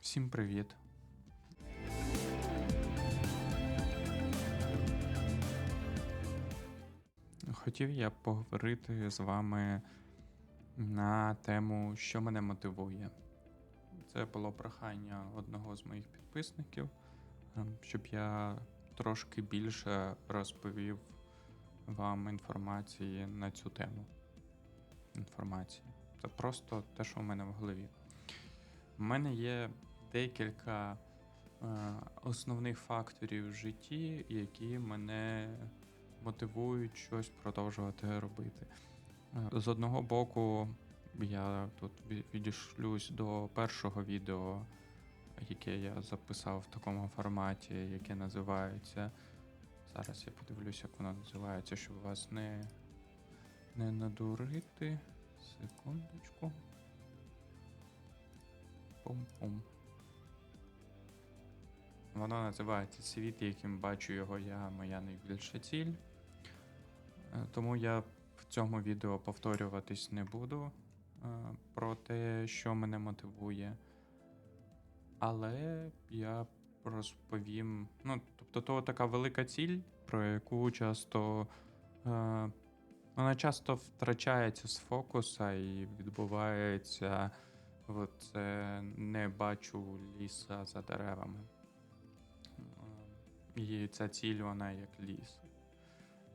Всім привіт. Хотів я поговорити з вами на тему, що мене мотивує. Це було прохання одного з моїх підписників, ем, щоб я трошки більше розповів вам інформації на цю тему. Інформації. Це просто те, що в мене в голові. У мене є декілька е, основних факторів в житті, які мене мотивують щось продовжувати робити. Е, З одного боку, я тут відійшлюсь до першого відео, яке я записав в такому форматі, яке називається. Зараз я подивлюся, як воно називається, щоб вас не, не надурити. Секундочку. Пум-пум. Воно називається Світ, яким бачу його я, моя найбільша ціль. Е, Тому я в цьому відео повторюватись не буду е, про те, що мене мотивує. Але я розповім. Ну, тобто, то така велика ціль, про яку часто. Е, вона часто втрачається з фокуса і відбувається в не бачу ліса за деревами. І ця ціль, вона як ліс,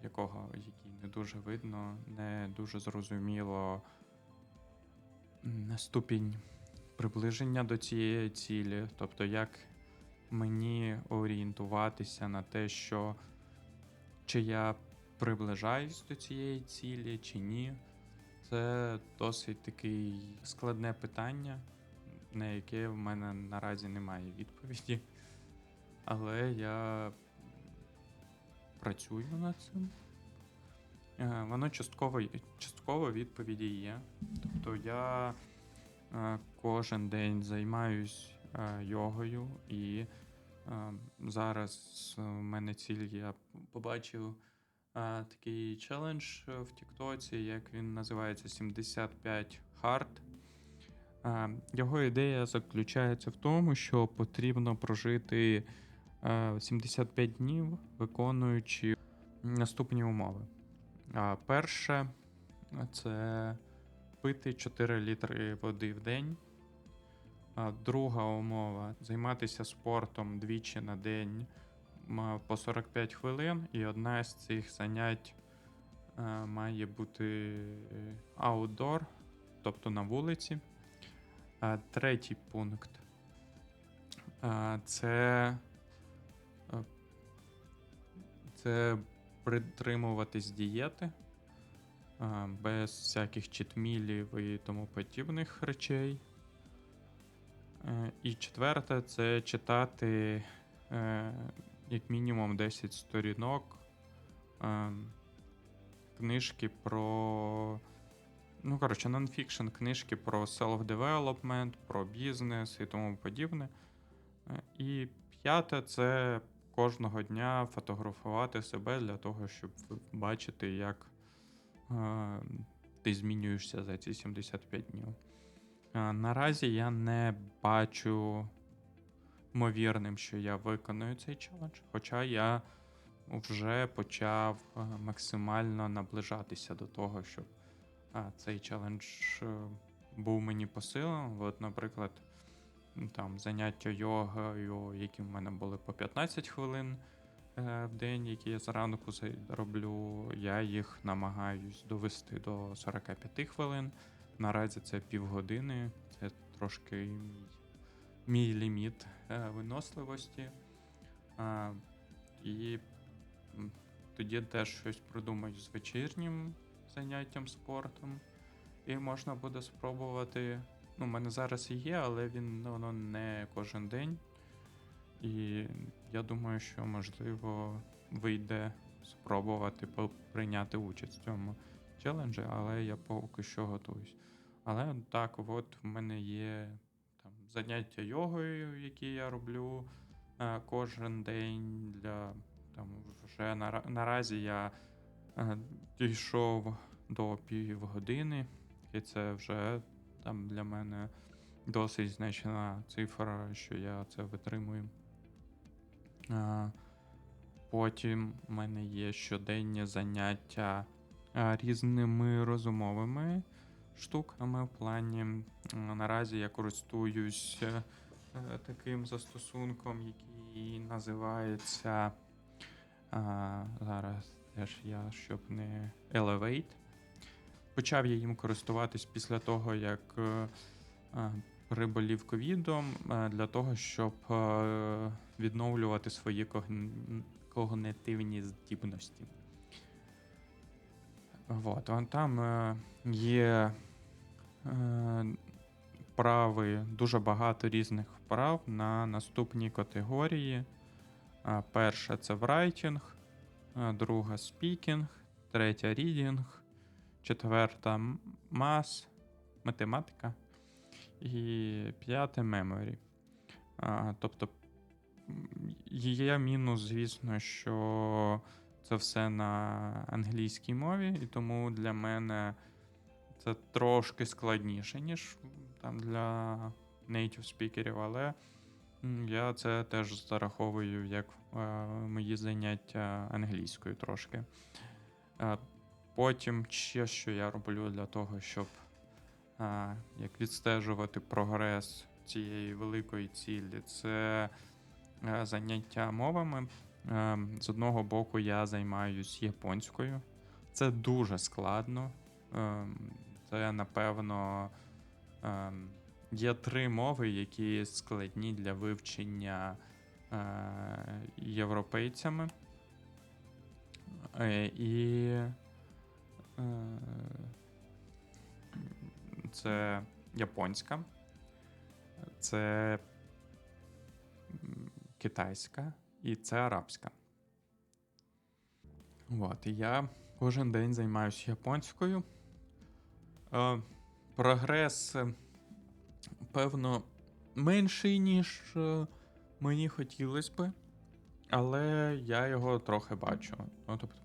якого який не дуже видно, не дуже зрозуміло ступінь приближення до цієї цілі. Тобто, як мені орієнтуватися на те, що чи я приближаюсь до цієї цілі, чи ні. Це досить таке складне питання, на яке в мене наразі немає відповіді. Але я працюю над цим. Е, Воно частково, частково відповіді є. Тобто я е, кожен день займаюсь е, йогою, і зараз у мене ціль, я побачив такий челендж в Тіктоці, як він називається 75 Hard. Його ідея заключається в тому, що потрібно прожити 75 днів, виконуючи наступні умови. Перше це пити 4 літри води в день. Друга умова займатися спортом двічі на день по 45 хвилин, і одна з цих занять е, має бути аутдор, тобто на вулиці. Третій пункт е, це, е, це притримуватись дієти без всяких читмілів і тому подібних речей. Е, І четверте це читати е, як мінімум 10 сторінок е, книжки про. Ну, коротше, нонфікшн книжки про self-development, про бізнес і тому подібне. І п'яте це кожного дня фотографувати себе для того, щоб бачити, як е, ти змінюєшся за ці 75 днів. Е, Наразі я не бачу ймовірним, що я виконую цей челендж, хоча я вже почав е, максимально наближатися до того, щоб е, цей челендж е, був мені по силам. От, наприклад, там заняття йогою, які в мене були по 15 хвилин е, в день, які я зранку роблю, я їх намагаюсь довести до 45 хвилин. Наразі це півгодини, це трошки мій, мій ліміт е, виносливості. І тоді теж щось придумаю з вечірнім заняттям спортом. І можна буде спробувати. Ну, в мене зараз і є, але він воно не кожен день. І я думаю, що можливо вийде спробувати прийняти участь в цьому челенджі, але я поки що готуюсь. Але так, от в мене є там заняття йогою, які я роблю е, кожен день. Для там вже нара- наразі я е, дійшов до півгодини, і це вже там для мене досить значна цифра, що я це витримую. А, Потім в мене є щоденні заняття різними розумовими штуками в плані. Наразі я користуюсь е, таким застосунком, який називається. А, зараз теж я, щоб не Elevate. Почав я їм користуватись після того, як е, е, ковідом, е, для того, щоб відновлювати свої когнитивні здібності. Вон там є вправи, дуже багато різних вправ на наступні категорії. Перша це врайтінг, друга спікінг, третя рідінг, четверта мас, математика і п'яте меморі. Тобто є мінус, звісно, що це все на англійській мові, і тому для мене це трошки складніше, ніж там для native спікерів, але я це теж зараховую як е, мої заняття англійською трошки. Е, Потім ще що я роблю для того, щоб е, як відстежувати прогрес цієї великої цілі, це е, заняття мовами. Е, З одного боку, я займаюсь японською. Це дуже складно. Ем, Це, напевно, ем, є три мови, які складні для вивчення е, європейцями. Е, І е, це японська, це китайська і це арабська. От, і я кожен день займаюся японською. Е, прогрес, е, певно, менший, ніж е, мені хотілося би, але я його трохи бачу. Ну, тобто,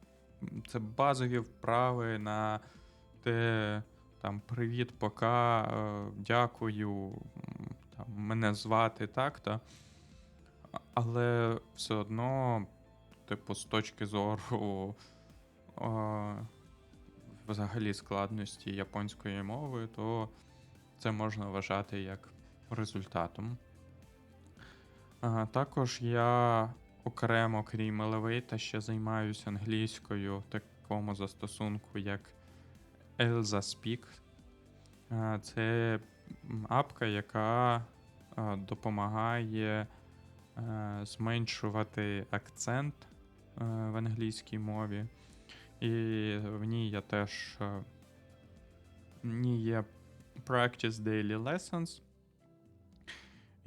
це базові вправи на те, там, привіт, пока, е, дякую, там, мене звати так-то. Але все одно, типу, з точки зору е, взагалі складності японської мови, то це можна вважати як результатом. А, також я окремо, крім Elevate, ще займаюся англійською в такому застосунку, як Elza Speak. Це апка, яка допомагає зменшувати акцент в англійській мові. І в ній я теж в ній є Practice Daily Lessons.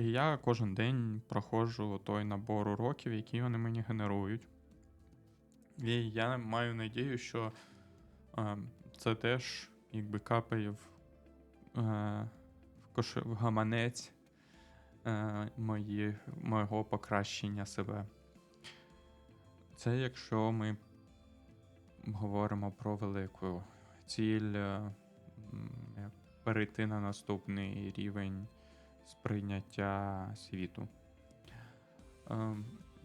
І я кожен день проходжу той набор уроків, які вони мені генерують. І я маю надію, що е, це теж якби капає в, е, в, кош... в гаманець е, мої, мого покращення себе. Це якщо ми говоримо про велику ціль е, перейти на наступний рівень сприйняття світу. Е,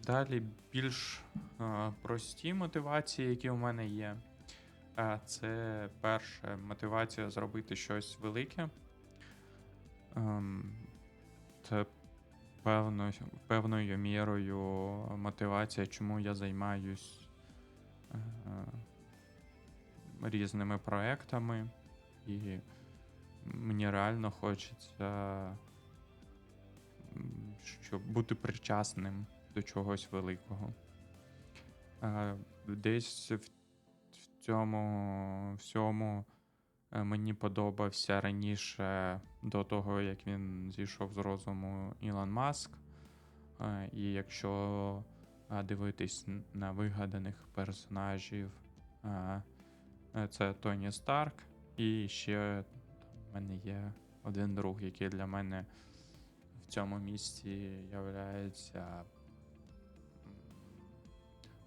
Далі більш е, прості мотивації, які у мене є. Е, Це перше мотивація зробити щось велике. Ем, Це певно, певною мірою мотивація, чому я займаюсь е, різними проектами, і мені реально хочеться щоб бути причасним до чогось великого. Е, Десь в, цьому всьому е, мені подобався раніше до того, як він зійшов з розуму Ілон Маск. Е, І якщо дивитись на вигаданих персонажів, це Тоні Старк, і ще в мене є один друг, який для мене цьому місці являється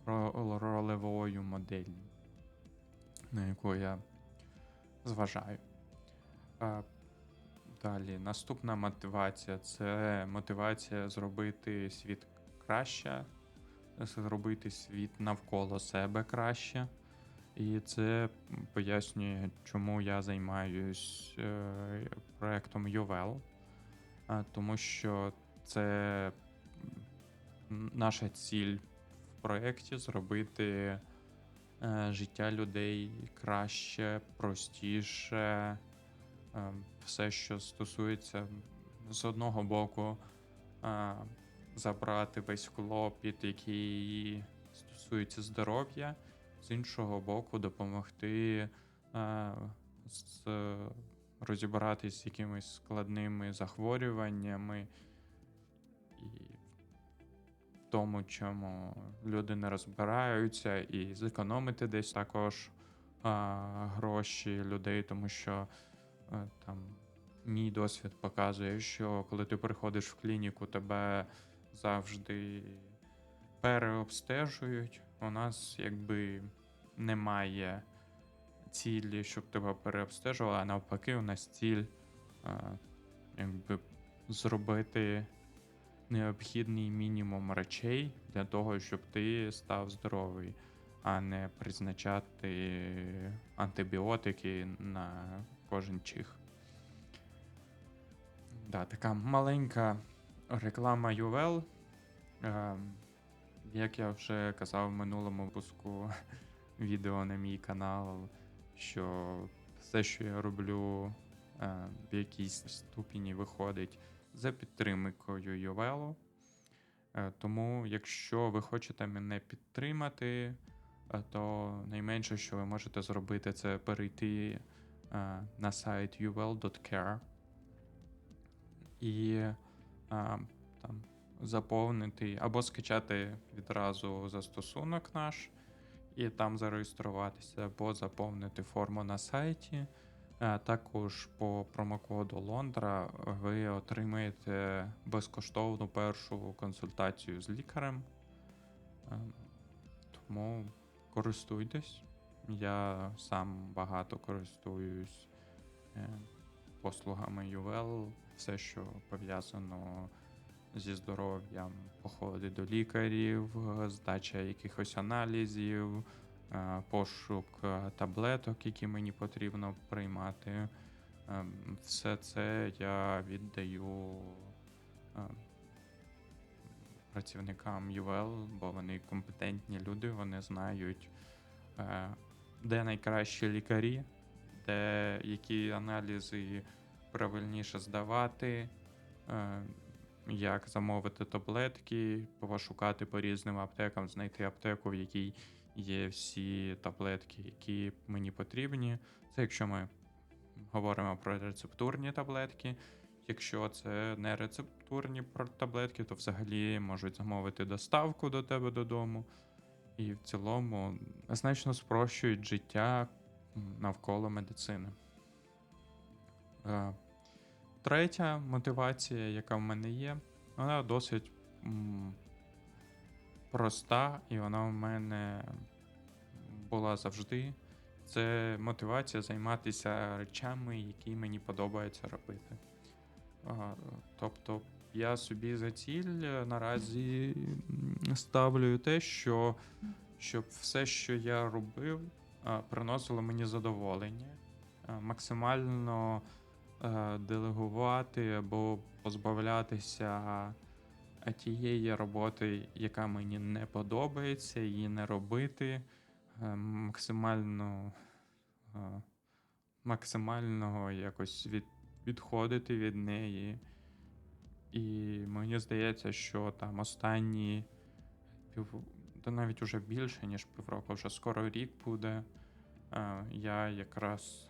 ролевою моделлю, на яку я зважаю. Далі, наступна мотивація це мотивація зробити світ краще, зробити світ навколо себе краще. І це пояснює, чому я займаюсь е, проектом Е, тому що це наша ціль в проєкті зробити е, життя людей краще, простіше. е, Все, що стосується з одного боку, е, забрати весь клопіт, який стосується здоров'я, з іншого боку, допомогти з, розібратись з якимись складними захворюваннями і в тому, чому люди не розбираються, і зекономити десь також а, гроші людей, тому що е, там мій досвід показує, що коли ти приходиш в клініку, тебе завжди переобстежують. У нас якби немає цілі, щоб тебе переобстежували, а навпаки, у нас ціль а, якби зробити необхідний мінімум речей для того, щоб ти став здоровий, а не призначати антибіотики на кожен чих. Да, така маленька реклама UL. Е, як я вже казав в минулому випуску відео на мій канал, що все, що я роблю, е, в якійсь ступені виходить за підтримкою Ювелу. Е, Тому, якщо ви хочете мене підтримати, е, то найменше, що ви можете зробити, це перейти на сайт uvel.care і там заповнити або скачати відразу застосунок наш і там зареєструватися, або заповнити форму на сайті. Е, Також по промокоду Лондра ви отримаєте безкоштовну першу консультацію з лікарем. Е, Тому користуйтесь. Я сам багато користуюсь е, послугами UL, все, що пов'язано зі здоров'ям, походи до лікарів, здача якихось аналізів, е, пошук е, таблеток, які мені потрібно приймати. Ем, Все це я віддаю е, працівникам UL, бо вони компетентні люди, вони знають, е, де найкращі лікарі, де які аналізи правильніше здавати, е, як замовити таблетки, пошукати по різним аптекам, знайти аптеку, в якій є всі таблетки, які мені потрібні. Це якщо ми говоримо про рецептурні таблетки. Якщо це не рецептурні таблетки, то взагалі можуть замовити доставку до тебе додому. І в цілому значно спрощують життя навколо медицини. Третя мотивація, яка в мене є, вона досить проста, і вона в мене була завжди. Це мотивація займатися речами, які мені подобається робити. Тобто я собі за ціль наразі ставлю те, що щоб все, що я робив, приносило мені задоволення, максимально делегувати або позбавлятися тієї роботи, яка мені не подобається, її не робити, е, максимально, е, максимально якось від, відходити від неї. І мені здається, що там останні пів, та навіть уже більше, ніж півроку, вже скоро рік буде. е, Я якраз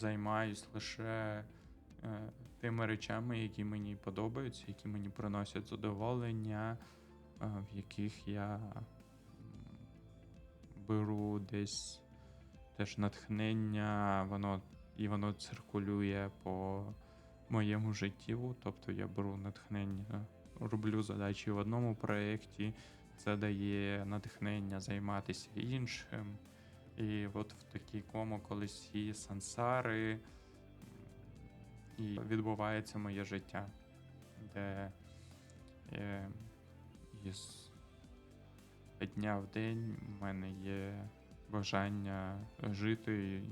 займаюсь лише е, тими речами, які мені подобаються, які мені приносять задоволення, е, в яких я беру десь теж натхнення, воно і воно циркулює по моєму життю. Тобто я беру натхнення, роблю задачі в одному проєкті, це дає натхнення займатися іншим. І от в такому колесі сансари і відбувається моє життя, де е, із дня в день в мене є бажання жити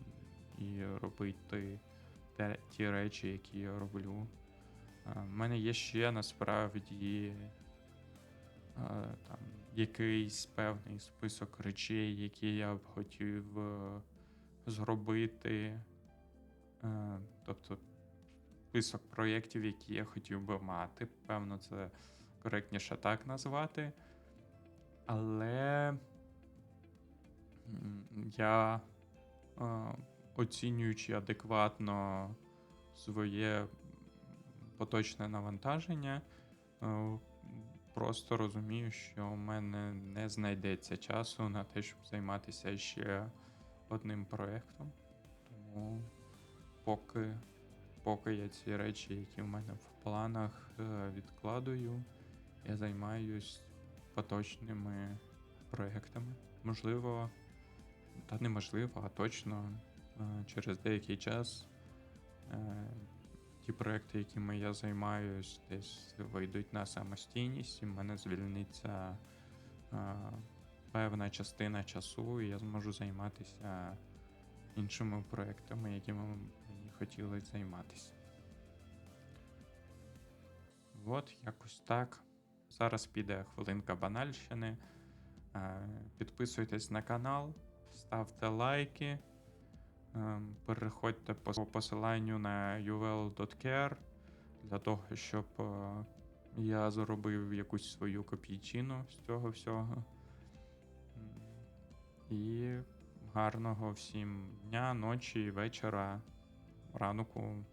і, робити ті речі, які я роблю. У мене є ще насправді е, там, якийсь певний список речей, які я б хотів е, зробити. Е, Тобто список проєктів, які я хотів би мати. Певно, це коректніше так назвати. Але я, е, оцінюючи адекватно своє поточне навантаження, просто розумію, що в мене не знайдеться часу на те, щоб займатися ще одним проєктом. Тому поки, поки я ці речі, які в мене в планах, е, відкладую, я займаюсь поточними проєктами. Можливо, та неможливо, а точно е, через деякий час е, ті проекти, якими я займаюсь, десь вийдуть на самостійність, і в мене звільниться е, певна частина часу, і я зможу займатися іншими проектами, якими мені хотілося займатися. От, якось так. Зараз піде хвилинка банальщини. Е, Підписуйтесь на канал, ставте лайки. Ем, Переходьте по посиланню на uvel.care для того, щоб е, я заробив якусь свою копійчину з цього всього. І гарного всім дня, ночі, вечора, ранку,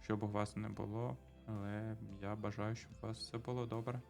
щоб у вас не було. Але я бажаю, щоб у вас все було добре.